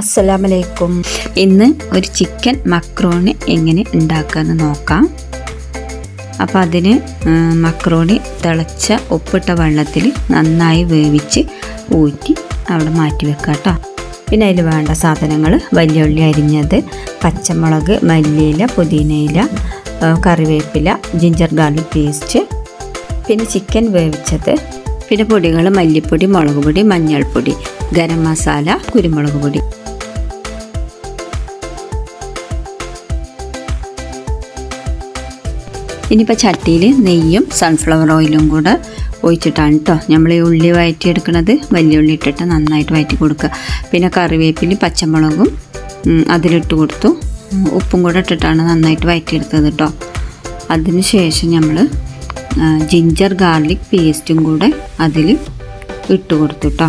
അസ്സലാമലൈക്കും. ഇന്ന് ഒരു ചിക്കൻ മക്രോണി എങ്ങനെ ഉണ്ടാക്കാമെന്ന് നോക്കാം. അപ്പോൾ അതിന് മക്രോണി തിളച്ച ഉപ്പിട്ട വെള്ളത്തിൽ നന്നായി വേവിച്ച് ഊറ്റി അവിടെ മാറ്റി വെക്കാം കേട്ടോ. പിന്നെ അതിൽ വേണ്ട സാധനങ്ങൾ വലിയുള്ളി അരിഞ്ഞത് പച്ചമുളക് മല്ലിയില പുതിനയില കറിവേപ്പില ജിഞ്ചർ ഗാർലിക് പേസ്റ്റ് പിന്നെ ചിക്കൻ വേവിച്ചത് പിന്നെ പൊടികൾ മല്ലിപ്പൊടി മുളക് പൊടി മഞ്ഞൾപ്പൊടി ഗരം മസാല കുരുമുളക് പൊടി. ഇനിയിപ്പോൾ ചട്ടിയിൽ നെയ്യും സൺഫ്ലവർ ഓയിലും കൂടെ ഒഴിച്ചിട്ടാണ് കേട്ടോ നമ്മൾ ഈ ഉള്ളി വഴറ്റിയെടുക്കുന്നത് വലിയ ഉള്ളി ഇട്ടിട്ട് നന്നായിട്ട് വഴറ്റി കൊടുക്കുക. പിന്നെ കറിവേപ്പില പച്ചമുളകും അതിലിട്ട് കൊടുത്തു. ഉപ്പും കൂടെ ഇട്ടിട്ടാണ് നന്നായിട്ട് വഴറ്റിയെടുത്തത് കേട്ടോ അതിന് ശേഷം നമ്മൾ ജിഞ്ചർ ഗാർലിക് പേസ്റ്റും കൂടെ അതിൽ ഇട്ട് കൊടുത്തു കേട്ടോ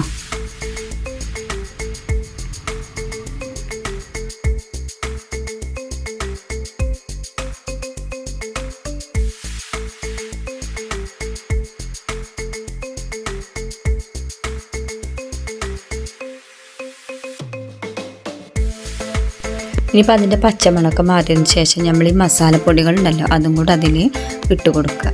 ഇനിയിപ്പോൾ അതിന്റെ പച്ചമുളക് മാറ്റിയതിന് ശേഷം നമ്മൾ ഈ മസാലപ്പൊടികളുണ്ടല്ലോ അതും കൂടെ അതിൽ ഇട്ട് കൊടുക്കുക.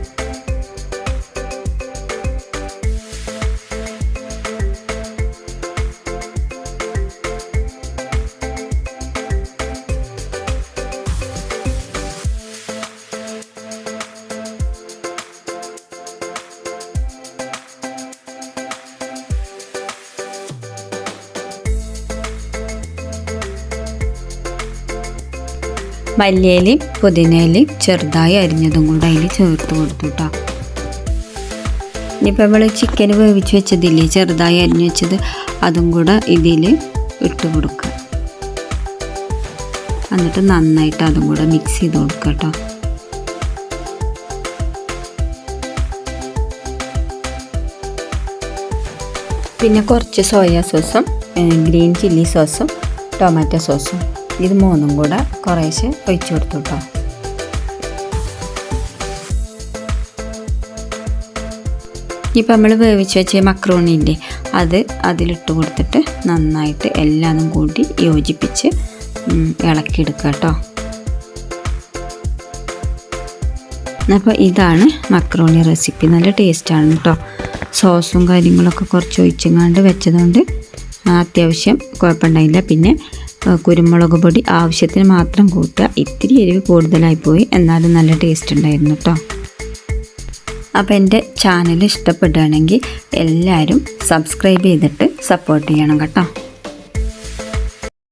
മല്ലിയിലയും പുതിനയിലയും ചെറുതായി അരിഞ്ഞതും കൂടെ അതിൽ ചേർത്ത് കൊടുത്തു കേട്ടോ ഇനിയിപ്പോൾ നമ്മൾ ചിക്കൻ വേവിച്ച് വെച്ചതില്ലേ ചെറുതായി അരിഞ്ഞു വെച്ചത് അതും കൂടെ ഇതിൽ ഇട്ട് കൊടുക്കുക എന്നിട്ട് നന്നായിട്ട് അതും കൂടെ മിക്സ് ചെയ്ത് കൊടുക്കുക കേട്ടോ പിന്നെ കുറച്ച് സോയാ സോസും ഗ്രീൻ ചില്ലി സോസും ടൊമാറ്റോ സോസും ഇത് മൂന്നും കൂടെ കുറേശ്ശെ ഒഴിച്ചു കൊടുത്തു കേട്ടോ ഇപ്പം നമ്മൾ വേവിച്ച് വെച്ച മക്രോണില്ലേ അത് അതിലിട്ട് കൊടുത്തിട്ട് നന്നായിട്ട് എല്ലാതും കൂടി യോജിപ്പിച്ച് ഇളക്കി ഇളക്കിയെടുക്കുക കേട്ടോ അപ്പോൾ ഇതാണ് മക്രോണി റെസിപ്പി നല്ല ടേസ്റ്റാണ് കേട്ടോ സോസും കാര്യങ്ങളൊക്കെ കുറച്ച് ഒഴിച്ചങ്ങാണ്ട് വെച്ചതുകൊണ്ട് അത്യാവശ്യം കുഴപ്പമുണ്ടായില്ല. പിന്നെ കുരുമുളക് പൊടി ആവശ്യത്തിന് മാത്രം കൂട്ടുക. ഇത്തിരി എരിവ് കൂടുതലായി പോയി. എന്നാലും നല്ല ടേസ്റ്റ് ഉണ്ടായിരുന്നു കേട്ടോ അപ്പോൾ എന്റെ ചാനൽ ഇഷ്ടപ്പെടുകയാണെങ്കിൽ എല്ലാവരും സബ്സ്ക്രൈബ് ചെയ്തിട്ട് സപ്പോർട്ട് ചെയ്യണം കേട്ടോ.